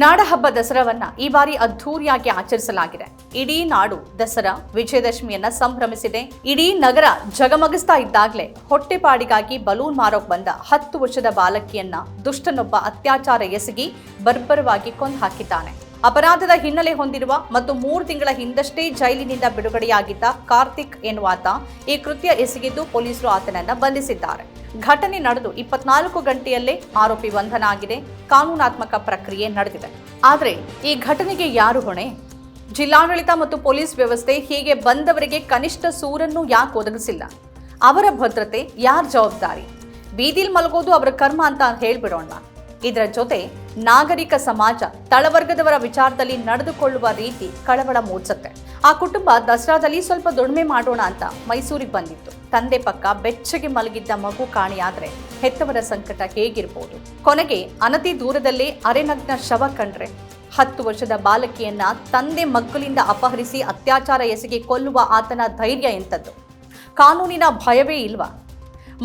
ನಾಡಹಬ್ಬ ದಸರಾವನ್ನ ಈ ಬಾರಿ ಅದ್ಧೂರಿಯಾಗಿ ಆಚರಿಸಲಾಗಿದೆ. ಇಡೀ ನಾಡು ದಸರಾ ವಿಜಯದಶಮಿಯನ್ನ ಸಂಭ್ರಮಿಸಿದೆ. ಇಡೀ ನಗರ ಜಗಮಗಿಸ್ತಾ ಇದ್ದಾಗಲೇ ಹೊಟ್ಟೆಪಾಡಿಗಾಗಿ ಬಲೂನ್ ಮಾರೋಕ್ ಬಂದ ಹತ್ತು ವರ್ಷದ ಬಾಲಕಿಯನ್ನ ದುಷ್ಟನೊಬ್ಬ ಅತ್ಯಾಚಾರ ಎಸಗಿ ಬರ್ಬರವಾಗಿ ಕೊಂದು ಹಾಕಿದ್ದಾನೆ. ಅಪರಾಧದ ಹಿನ್ನೆಲೆ ಹೊಂದಿರುವ ಮತ್ತು ಮೂರು ತಿಂಗಳ ಹಿಂದಷ್ಟೇ ಜೈಲಿನಿಂದ ಬಿಡುಗಡೆಯಾಗಿದ್ದ ಕಾರ್ತಿಕ್ ಎನ್ನುವಾತ ಈ ಕೃತ್ಯ ಎಸಗಿದ್ದು ಪೊಲೀಸರು ಆತನನ್ನು ಬಂಧಿಸಿದ್ದಾರೆ. ಘಟನೆ ನಡೆದು ಇಪ್ಪತ್ನಾಲ್ಕು ಗಂಟೆಯಲ್ಲೇ ಆರೋಪಿ ಬಂಧನ ಆಗಿದೆ. ಕಾನೂನಾತ್ಮಕ ಪ್ರಕ್ರಿಯೆ ನಡೆದಿದೆ. ಆದರೆ ಈ ಘಟನೆಗೆ ಯಾರು ಹೊಣೆ? ಜಿಲ್ಲಾಡಳಿತ ಮತ್ತು ಪೊಲೀಸ್ ವ್ಯವಸ್ಥೆ ಹೀಗೆ ಬಂದವರಿಗೆ ಕನಿಷ್ಠ ಸೂರನ್ನು ಯಾಕೆ ಒದಗಿಸಿಲ್ಲ? ಅವರ ಭದ್ರತೆ ಯಾರ ಜವಾಬ್ದಾರಿ? ಬೀದಿಲ್ ಮಲಗೋದು ಅವರ ಕರ್ಮ ಅಂತ ಹೇಳ್ಬಿಡೋಣ. ಇದರ ಜೊತೆ ನಾಗರಿಕ ಸಮಾಜ ತಳವರ್ಗದವರ ವಿಚಾರದಲ್ಲಿ ನಡೆದುಕೊಳ್ಳುವ ರೀತಿ ಕಳವಳ ಮೂಡಿಸುತ್ತೆ. ಆ ಕುಟುಂಬ ದಸರಾದಲ್ಲಿ ಸ್ವಲ್ಪ ದುಡಿಮೆ ಮಾಡೋಣ ಅಂತ ಮೈಸೂರಿಗೆ ಬಂದಿತ್ತು. ತಂದೆ ಪಕ್ಕ ಬೆಚ್ಚಗೆ ಮಲಗಿದ್ದ ಮಗು ಕಾಣಿಯಾದ್ರೆ ಹೆತ್ತವರ ಸಂಕಟ ಹೇಗಿರ್ಬೋದು? ಕೊನೆಗೆ ಅನತಿ ದೂರದಲ್ಲೇ ಅರೆನಗ್ನ ಶವ ಕಂಡ್ರೆ ಹತ್ತು ವರ್ಷದ ಬಾಲಕಿಯನ್ನ ತಂದೆ ಮಕ್ಕಳಿಂದ ಅಪಹರಿಸಿ ಅತ್ಯಾಚಾರ ಎಸಗಿ ಕೊಲ್ಲುವ ಆತನ ಧೈರ್ಯ ಎಂಥದ್ದು. ಕಾನೂನಿನ ಭಯವೇ ಇಲ್ವಾ?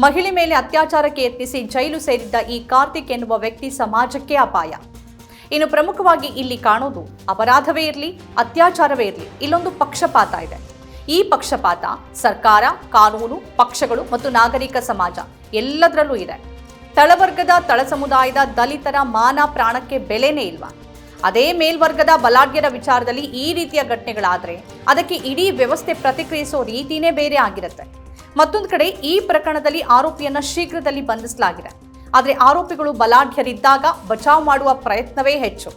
ಮಹಿಳೆ ಮೇಲೆ ಅತ್ಯಾಚಾರಕ್ಕೆ ಯತ್ನಿಸಿ ಜೈಲು ಸೇರಿದ್ದ ಈ ಕಾರ್ತಿಕ್ ಎನ್ನುವ ವ್ಯಕ್ತಿ ಸಮಾಜಕ್ಕೆ ಅಪಾಯ. ಇನ್ನು ಪ್ರಮುಖವಾಗಿ ಇಲ್ಲಿ ಕಾಣೋದು ಅಪರಾಧವೇ ಇರಲಿ, ಅತ್ಯಾಚಾರವೇ ಇರಲಿ, ಇಲ್ಲೊಂದು ಪಕ್ಷಪಾತ ಇದೆ. ಈ ಪಕ್ಷಪಾತ ಸರ್ಕಾರ, ಕಾನೂನು, ಪಕ್ಷಗಳು ಮತ್ತು ನಾಗರಿಕ ಸಮಾಜ ಎಲ್ಲದರಲ್ಲೂ ಇದೆ. ತಳವರ್ಗದ ತಳ ಸಮುದಾಯದ ದಲಿತರ ಮಾನ ಪ್ರಾಣಕ್ಕೆ ಬೆಲೆನೇ ಇಲ್ವಾ? ಅದೇ ಮೇಲ್ವರ್ಗದ ಬಲಾಢ್ಯರ ವಿಚಾರದಲ್ಲಿ ಈ ರೀತಿಯ ಘಟನೆಗಳಾದರೆ ಅದಕ್ಕೆ ಇಡೀ ವ್ಯವಸ್ಥೆ ಪ್ರತಿಕ್ರಿಯಿಸೋ ರೀತಿನೇ ಬೇರೆ ಆಗಿರುತ್ತೆ. ಮತ್ತೊಂದು ಕಡೆ ಈ ಪ್ರಕರಣದಲ್ಲಿ ಆರೋಪಿಯನ್ನ ಶೀಘ್ರದಲ್ಲಿ ಬಂಧಿಸಲಾಗಿದೆ. ಆದರೆ ಆರೋಪಿಗಳು ಬಲಾಢ್ಯರಿದ್ದಾಗ ಬಚಾವ್ ಮಾಡುವ ಪ್ರಯತ್ನವೇ ಹೆಚ್ಚು.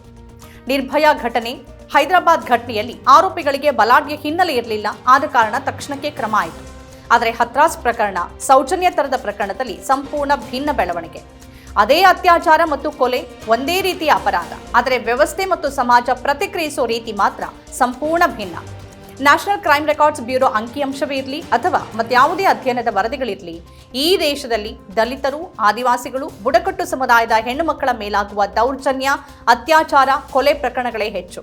ನಿರ್ಭಯ ಘಟನೆ, ಹೈದರಾಬಾದ್ ಘಟನೆಯಲ್ಲಿ ಆರೋಪಿಗಳಿಗೆ ಬಲಾಢ್ಯ ಹಿನ್ನೆಲೆ ಇರಲಿಲ್ಲ, ಆದ ಕಾರಣ ತಕ್ಷಣಕ್ಕೆ ಕ್ರಮ ಆಯಿತು. ಆದರೆ ಹತ್ರಾಸ್ ಪ್ರಕರಣ, ಸೌಜನ್ಯ ತರದ ಪ್ರಕರಣದಲ್ಲಿ ಸಂಪೂರ್ಣ ಭಿನ್ನ ಬೆಳವಣಿಗೆ. ಅದೇ ಅತ್ಯಾಚಾರ ಮತ್ತು ಕೊಲೆ ಒಂದೇ ರೀತಿಯ ಅಪರಾಧ. ಆದರೆ ವ್ಯವಸ್ಥೆ ಮತ್ತು ಸಮಾಜ ಪ್ರತಿಕ್ರಿಯಿಸುವ ರೀತಿ ಮಾತ್ರ ಸಂಪೂರ್ಣ ಭಿನ್ನ. ನ್ಯಾಷನಲ್ ಕ್ರೈಮ್ ರೆಕಾರ್ಡ್ಸ್ ಬ್ಯೂರೋ ಅಂಕಿಅಂಶವೇ ಇರಲಿ ಅಥವಾ ಮತ್ಯಾವುದೇ ಅಧ್ಯಯನದ ವರದಿಗಳಿರಲಿ, ಈ ದೇಶದಲ್ಲಿ ದಲಿತರು, ಆದಿವಾಸಿಗಳು, ಬುಡಕಟ್ಟು ಸಮುದಾಯದ ಹೆಣ್ಣು ಮಕ್ಕಳ ಮೇಲಾಗುವ ದೌರ್ಜನ್ಯ, ಅತ್ಯಾಚಾರ, ಕೊಲೆ ಪ್ರಕರಣಗಳೇ ಹೆಚ್ಚು.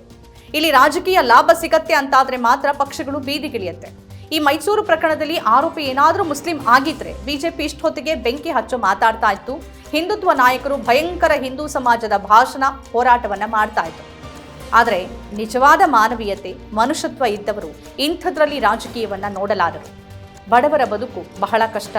ಇಲ್ಲಿ ರಾಜಕೀಯ ಲಾಭ ಸಿಗತ್ತೆ ಅಂತಾದರೆ ಮಾತ್ರ ಪಕ್ಷಗಳು ಬೀದಿಗಿಳಿಯತ್ತೆ ಈ ಮೈಸೂರು ಪ್ರಕರಣದಲ್ಲಿ ಆರೋಪಿ ಏನಾದರೂ ಮುಸ್ಲಿಂ ಆಗಿದ್ರೆ ಬಿಜೆಪಿ ಇಷ್ಟೊತ್ತಿಗೆ ಬೆಂಕಿ ಹಚ್ಚು ಮಾತಾಡ್ತಾ ಇತ್ತು. ಹಿಂದುತ್ವ ನಾಯಕರು ಭಯಂಕರ ಹಿಂದೂ ಸಮಾಜದ ಭಾಷಣ ಹೋರಾಟವನ್ನ ಮಾಡ್ತಾ ಇದ್ರು. ಆದರೆ ನಿಜವಾದ ಮಾನವೀಯತೆ, ಮನುಷ್ಯತ್ವ ಇದ್ದವರು ಇಂಥದ್ರಲ್ಲಿ ರಾಜಕೀಯವನ್ನ ನೋಡಲಾರರು. ಬಡವರ ಬದುಕು ಬಹಳ ಕಷ್ಟ.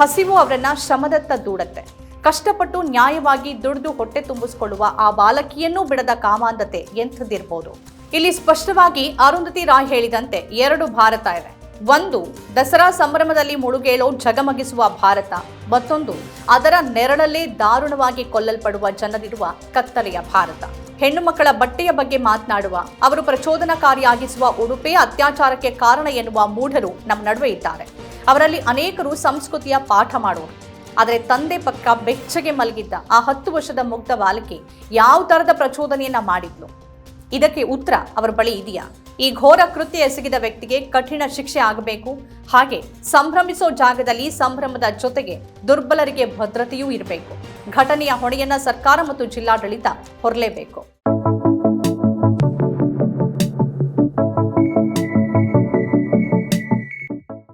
ಹಸಿವು ಅವರನ್ನ ಶ್ರಮದತ್ತ ದೂಡತ್ತೆ. ಕಷ್ಟಪಟ್ಟು ನ್ಯಾಯವಾಗಿ ದುಡಿದು ಹೊಟ್ಟೆ ತುಂಬಿಸಿಕೊಳ್ಳುವ ಆ ಬಾಲಕಿಯನ್ನೂ ಬಿಡದ ಕಾಮಾಂಧತೆ ಎಂಥದ್ದಿರ್ಬೋದು. ಇಲ್ಲಿ ಸ್ಪಷ್ಟವಾಗಿ ಅರುಂಧತಿ ರಾಯ್ ಹೇಳಿದಂತೆ ಎರಡು ಭಾರತ ಇವೆ. ಒಂದು, ದಸರಾ ಸಂಭ್ರಮದಲ್ಲಿ ಮುಳುಗೇಳೋ ಜಗಮಗಿಸುವ ಭಾರತ. ಮತ್ತೊಂದು, ಅದರ ನೆರಳಲ್ಲೇ ದಾರುಣವಾಗಿ ಕೊಲ್ಲಲ್ಪಡುವ ಜನರಿರುವ ಕತ್ತಲೆಯ ಭಾರತ. ಹೆಣ್ಣು ಮಕ್ಕಳ ಬಟ್ಟೆಯ ಬಗ್ಗೆ ಮಾತನಾಡುವ, ಅವರು ಪ್ರಚೋದನಕಾರಿಯಾಗಿಸುವ ಉಡುಪೇ ಅತ್ಯಾಚಾರಕ್ಕೆ ಕಾರಣ ಎನ್ನುವ ಮೂಢರು ನಮ್ಮ ನಡುವೆ ಇದ್ದಾರೆ. ಅವರಲ್ಲಿ ಅನೇಕರು ಸಂಸ್ಕೃತಿಯ ಪಾಠ ಮಾಡುವರು. ಆದರೆ ತಂದೆ ಪಕ್ಕ ಬೆಚ್ಚಗೆ ಮಲಗಿದ್ದ ಆ ಹತ್ತು ವರ್ಷದ ಮುಗ್ಧ ಬಾಲಕಿ ಯಾವ ಥರದ ಪ್ರಚೋದನೆಯನ್ನ ಮಾಡಿದ್ಲು? ಇದಕ್ಕೆ ಉತ್ತರ ಅವರ ಬಳಿ ಇದೆಯಾ? ಈ ಘೋರ ಕೃತ್ಯ ಎಸಗಿದ ವ್ಯಕ್ತಿಗೆ ಕಠಿಣ ಶಿಕ್ಷೆ ಆಗಬೇಕು. ಹಾಗೆ ಸಂಭ್ರಮಿಸೋ ಜಾಗದಲ್ಲಿ ಸಂಭ್ರಮದ ಜೊತೆಗೆ ದುರ್ಬಲರಿಗೆ ಭದ್ರತೆಯೂ ಇರಬೇಕು. ಘಟನೆಯ ಹೊಣೆಯನ್ನ ಸರ್ಕಾರ ಮತ್ತು ಜಿಲ್ಲಾಡಳಿತ ಹೊರಲೇಬೇಕು.